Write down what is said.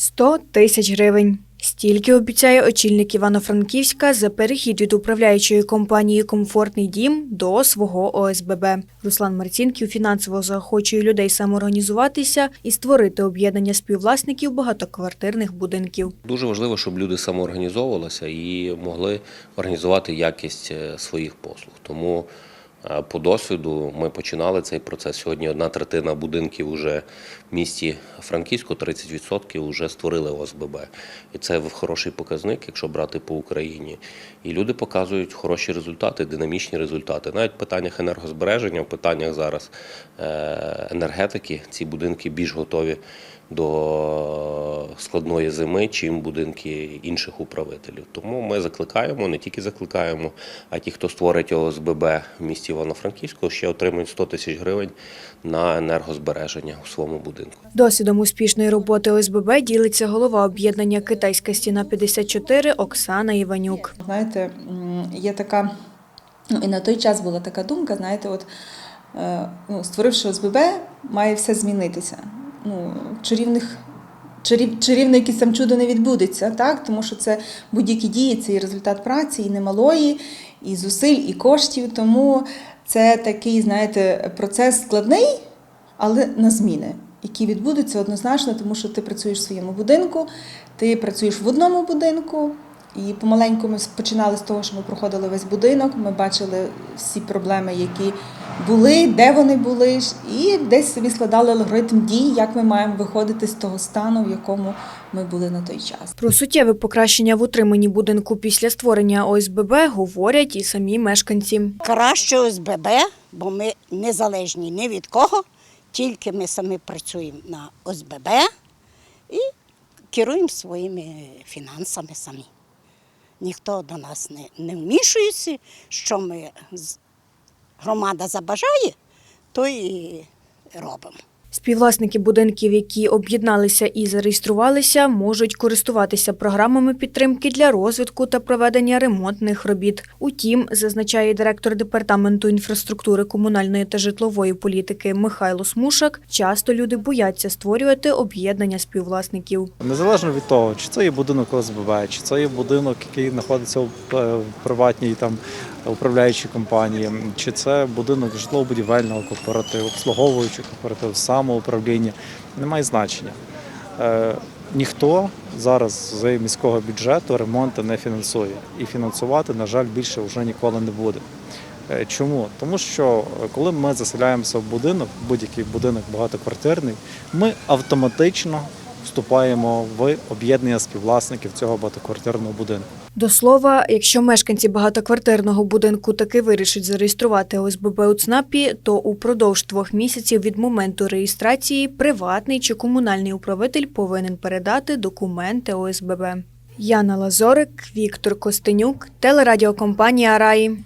100 тисяч гривень. Стільки обіцяє очільник Івано-Франківська за перехід від управляючої компанії Комфортний дім до свого ОСББ. Руслан Марцінків фінансово заохочує людей самоорганізуватися і створити об'єднання співвласників багатоквартирних будинків. Дуже важливо, щоб люди самоорганізовувалися і могли організувати якість е, своїх послуг. Тому по досвіду ми починали цей процес. Сьогодні одна третина будинків вже в місті Франківську, 30% вже створили ОСББ. І це хороший показник, якщо брати по Україні. І люди показують хороші результати, динамічні результати. Навіть в питаннях енергозбереження, в питаннях зараз е, енергетики ці будинки більш готові до складної зими, чим будинки інших управителів. Тому ми закликаємо, не тільки закликаємо, а ті, хто створить ОСББ в місті Івано-Франківську, ще отримують 100 тисяч гривень на енергозбереження у своєму будинку. Досвідом успішної роботи ОСББ ділиться голова об'єднання Китайська стіна 54 Оксана Іванюк. Знаєте, є така, ну і на той час була така думка, знаєте, от е, ну, створивши ОСББ, має все змінитися. Ну, чарівних. Чарів, чарівне якесь там чудо не відбудеться, так? тому що це будь-які дії, це і результат праці, і немалої, і зусиль, і коштів. Тому це такий, знаєте, процес складний, але на зміни, які відбудуться однозначно, тому що ти працюєш в своєму будинку, ти працюєш в одному будинку. І помаленьку ми починали з того, що ми проходили весь будинок, ми бачили всі проблеми, які були, де вони були, і десь собі складали алгоритм дій, як ми маємо виходити з того стану, в якому ми були на той час. Про суттєве покращення в утриманні будинку після створення ОСББ говорять і самі мешканці. Краще ОСББ, бо ми незалежні ні від кого, тільки ми самі працюємо на ОСББ і керуємо своїми фінансами самі. Ніхто до нас не, не вмішується, що ми з- громада забажає, то і робимо. Співвласники будинків, які об'єдналися і зареєструвалися, можуть користуватися програмами підтримки для розвитку та проведення ремонтних робіт. Утім, зазначає директор департаменту інфраструктури комунальної та житлової політики Михайло Смушак, часто люди бояться створювати об'єднання співвласників. Незалежно від того, чи це є будинок ОСББ, чи це є будинок, який знаходиться в е, приватній там управляючій компанії, чи це будинок житлово-будівельного кооперативу, обслуговуючого кооперативу, самоуправління, немає значення. Е, ніхто зараз з міського бюджету ремонти не фінансує. І фінансувати, на жаль, більше вже ніколи не буде. Е, Чому? Тому що е, коли ми заселяємося в будинок, будь-який будинок багатоквартирний, ми автоматично вступаємо в об'єднання співвласників цього багатоквартирного будинку. До слова, якщо мешканці багатоквартирного будинку таки вирішать зареєструвати ОСББ у ЦНАПі, то упродовж двох місяців від моменту реєстрації приватний чи комунальний управитель повинен передати документи ОСББ. Яна Лазорик, Віктор Костенюк, телерадіокомпанія Раї.